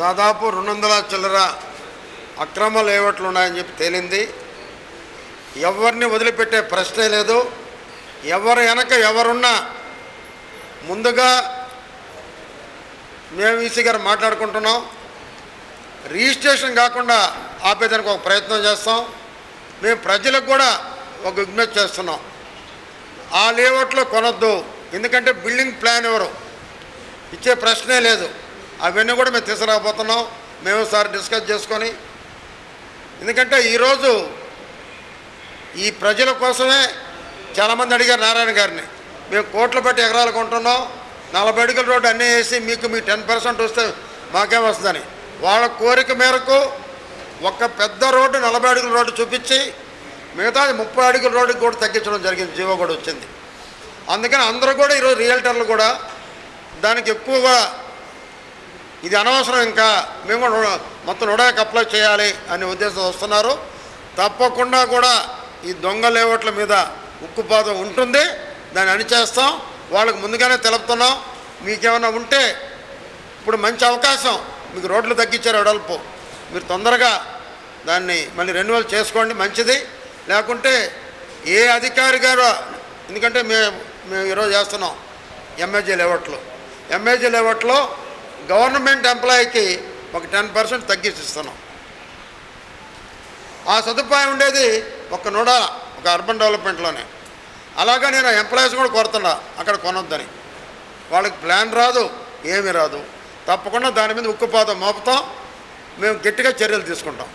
దాదాపు రెండు వందల చిల్లర అక్రమ లేవట్లు ఉన్నాయని చెప్పి తేలింది. ఎవరిని వదిలిపెట్టే ప్రశ్నే లేదు. ఎవరు వెనక ఎవరున్నా ముందుగా మేము ఈసీ గారు మాట్లాడుకుంటున్నాం. రిజిస్ట్రేషన్ కాకుండా ఆపేదానికి ఒక ప్రయత్నం చేస్తాం. మేము ప్రజలకు కూడా ఒక విజ్ఞప్తి చేస్తున్నాం. ఆ లేఅవుట్లో కొనొద్దు. ఎందుకంటే బిల్డింగ్ ప్లాన్ ఎవరు? ఇచ్చే ప్రశ్నే లేదు. అవన్నీ కూడా మేము తీసుకురాబోతున్నాం మేము సార్ డిస్కస్ చేసుకొని. ఎందుకంటే ఈరోజు ఈ ప్రజల కోసమే చాలామంది అడిగారు నారాయణ గారిని. మేము కోట్లు పెట్టి ఎకరాలు కొంటున్నాం. నలభై అడుగుల రోడ్డు అన్నీ వేసి మీకు మీ టెన్ పర్సెంట్ వస్తే మాకేం వస్తుందని. వాళ్ళ కోరిక మేరకు ఒక పెద్ద రోడ్డు నలభై అడుగుల రోడ్డు చూపించి మిగతా ముప్పై అడుగుల రోడ్డుకి కూడా తగ్గించడం జరిగింది. జీవో కూడా వచ్చింది. అందుకని అందరూ కూడా ఈరోజు రియల్టర్లు కూడా దానికి ఎక్కువగా ఇది అనవసరం ఇంకా. మేము కూడా మొత్తం రుణానికి అప్లై చేయాలి అనే ఉద్దేశం వస్తున్నారు. తప్పకుండా కూడా ఈ దొంగ లేఅవుట్ల మీద ఉక్కుపాదం ఉంటుంది. దాన్ని అణిచేస్తాం. వాళ్ళకి ముందుగానే తెలుపుతున్నాం. మీకేమైనా ఉంటే ఇప్పుడు మంచి అవకాశం. మీకు రోడ్లు తగ్గించారు వెడల్పు. మీరు తొందరగా దాన్ని మళ్ళీ రెన్యువల్ చేసుకోండి. మంచిది. లేకుంటే ఏ అధికారి గారు ఎందుకంటే మేము మేము ఈరోజు చేస్తున్నాం. ఎంఏజీ లేఅవుట్లో. ఎంఏజీ లేవట్లో గవర్నమెంట్ ఎంప్లాయీకి ఒక టెన్ పర్సెంట్ తగ్గించి ఇస్తున్నాం ఆ సదుపాయం ఉండేది ఒక నూడ ఒక అర్బన్ డెవలప్మెంట్లోనే. అలాగా నేను ఎంప్లాయీస్ కూడా కోరుతున్నా అక్కడ కొనొద్దని. వాళ్ళకి ప్లాన్ రాదు ఏమీ రాదు. తప్పకుండా దాని మీద ఉక్కుపాతం మోపుతాం మేము గట్టిగా చర్యలు తీసుకుంటాం.